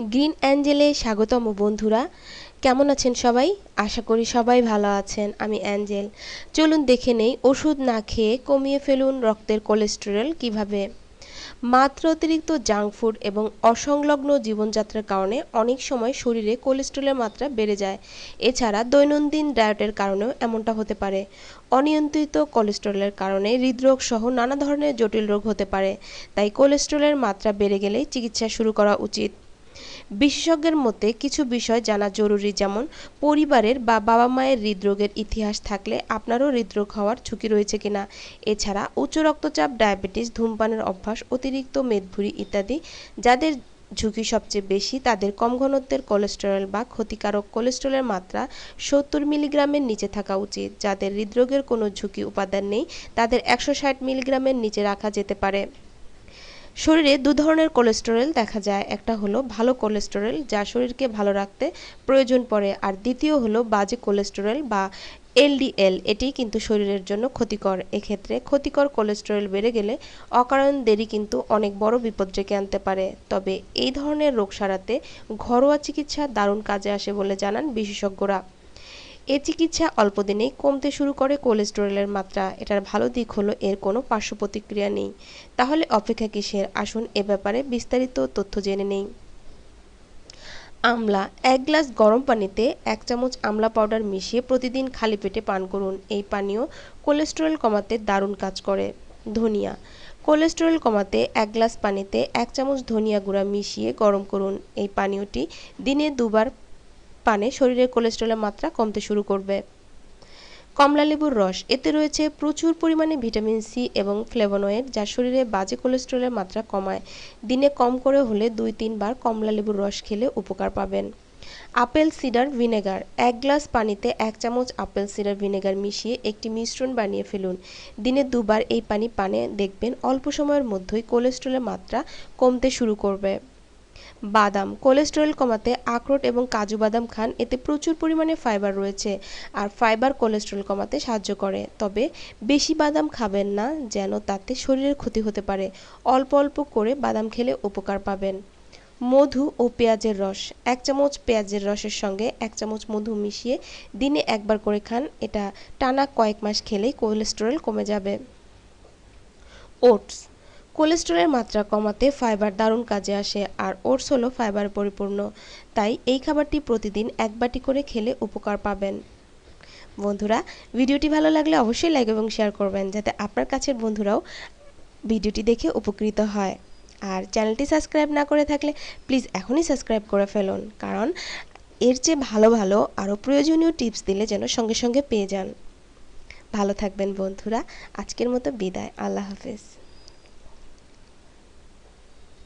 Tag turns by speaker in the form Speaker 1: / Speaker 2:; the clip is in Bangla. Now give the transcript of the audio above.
Speaker 1: গ্রিন অ্যাঞ্জেলে স্বাগতম বন্ধুরা। কেমন আছেন সবাই? আশা করি সবাই ভালো আছেন। আমি অ্যাঞ্জেল। চলুন দেখে নেই, ওষুধ না খেয়ে কমিয়ে ফেলুন রক্তের কোলেস্টেরল কীভাবে। মাত্র অতিরিক্ত জাঙ্ক ফুড এবং অসংলগ্ন জীবনযাত্রার কারণে অনেক সময় শরীরে কোলেস্ট্রলের মাত্রা বেড়ে যায়। এছাড়া দৈনন্দিন ডায়েটের কারণেও এমনটা হতে পারে। অনিয়ন্ত্রিত কোলেস্ট্রলের কারণে হৃদরোগ সহ নানা ধরনের জটিল রোগ হতে পারে। তাই কোলেস্ট্রলের মাত্রা বেড়ে গেলেই চিকিৎসা শুরু করা উচিত। বিশেষজ্ঞের মতে কিছু বিষয় জানা জরুরি, যেমন পরিবারের বা বাবা মায়ের হৃদরোগের ইতিহাস থাকলে আপনারও হৃদরোগ হওয়ার ঝুঁকি রয়েছে কিনা। এছাড়া উচ্চ রক্তচাপ, ডায়াবেটিস, ধূমপানের অভ্যাস, অতিরিক্ত মেদভুরি ইত্যাদি, যাদের ঝুঁকি সবচেয়ে বেশি, তাদের কম ঘনত্বের কোলেস্টেরল বা ক্ষতিকারক কোলেস্টেরলের মাত্রা সত্তর মিলিগ্রামের নিচে থাকা উচিত। যাদের হৃদরোগের কোনো ঝুঁকি উপাদান নেই, তাদের একশো ষাট মিলিগ্রামের নিচে রাখা যেতে পারে। শরীরে দু ধরনের কোলেস্টেরল দেখা যায়। একটা হলো ভালো কোলেস্টেরল যা শরীরকে ভালো রাখতে প্রয়োজন পড়ে, আর দ্বিতীয় হলো বাজে কোলেস্টেরল বা এলডিএল এটি কিন্তু শরীরের জন্য ক্ষতিকর। এক্ষেত্রে ক্ষতিকর কোলেস্টেরল বেড়ে গেলে অকারণ দেরি কিন্তু অনেক বড় বিপদ ডেকে আনতে পারে। তবে এই ধরনের রোগ সারাতে ঘরোয়া চিকিৎসা দারুণ কাজে আসে বলে জানান বিশেষজ্ঞরা। এ চিকিৎসা অল্প দিনেই কমতে শুরু করে কোলেস্টেরলের মাত্রা। এটার ভালো দিক হলো এর কোনো পার্শ্ব প্রতিক্রিয়া নেই। তাহলে অপেক্ষা কিসের? আসুন এ ব্যাপারে বিস্তারিত তথ্য জেনে নেই। আমলা, এক গ্লাস গরম পানিতে এক চামচ আমলা পাউডার মিশিয়ে প্রতিদিন খালি পেটে পান করুন। এই পানীয় কোলেস্টেরল কমাতে দারুণ কাজ করে। ধনিয়া, কোলেস্টেরল কমাতে এক গ্লাস পানিতে এক চামচ ধনিয়া গুঁড়া মিশিয়ে গরম করুন। এই পানীয়টি দিনে দুবার পানে শরীরের কোলেস্ট্রলের মাত্রা কমতে শুরু করবে। কমলালেবুর রস, এতে রয়েছে প্রচুর পরিমাণে ভিটামিন সি এবং ফ্লেভোনয়েড, যা শরীরে বাজে কোলেস্ট্রলের মাত্রা কমায়। দিনে কম করে হলে দুই তিনবার কমলালেবুর রস খেলে উপকার পাবেন। আপেল সিডার ভিনেগার, এক গ্লাস পানিতে এক চামচ আপেল সিডার ভিনেগার মিশিয়ে একটি মিশ্রণ বানিয়ে ফেলুন। দিনে দুবার এই পানি পানে দেখবেন অল্প সময়ের মধ্যেই কোলেস্ট্রলের মাত্রা কমতে শুরু করবে। বাদাম, কোলেস্টেরল কমাতে আখরোট এবং কাজু বাদাম খান, এতে প্রচুর পরিমাণে ফাইবার রয়েছে, আর ফাইবার কোলেস্টেরল কমাতে সাহায্য করে। তবে বেশি বাদাম খাবেন না যেন তাতে শরীরের ক্ষতি হতে পারে, অল্প অল্প করে বাদাম খেলে উপকার পাবেন। মধু ও পেঁয়াজের রস, এক চামচ পেঁয়াজের রসের সঙ্গে এক চামচ মধু মিশিয়ে দিনে একবার করে খান, এটা টানা কয়েক মাস খেলেই কোলেস্টেরল কমে যাবে। ওটস কোলেস্টেরলের মাত্রা কমাতে ফাইবার দারুণ কাজে আসে আর ওটস হলো ফাইবার পরিপূর্ণ। তাই এই খাবারটি প্রতিদিন এক বাটি করে খেলে উপকার পাবেন। বন্ধুরা, ভিডিওটি ভালো লাগলে অবশ্যই লাইক এবং শেয়ার করবেন যাতে আপনার কাছের বন্ধুরাও ভিডিওটি দেখে উপকৃত হয়। আর চ্যানেলটি সাবস্ক্রাইব না করে থাকলে প্লিজ এখনই সাবস্ক্রাইব করে ফেলুন, কারণ এর চেয়ে ভালো ভালো আরও প্রয়োজনীয় টিপস দিলে যেন সঙ্গে সঙ্গে পেয়ে যান। ভালো থাকবেন বন্ধুরা, আজকের মতো বিদায়, আল্লাহ হাফেজ।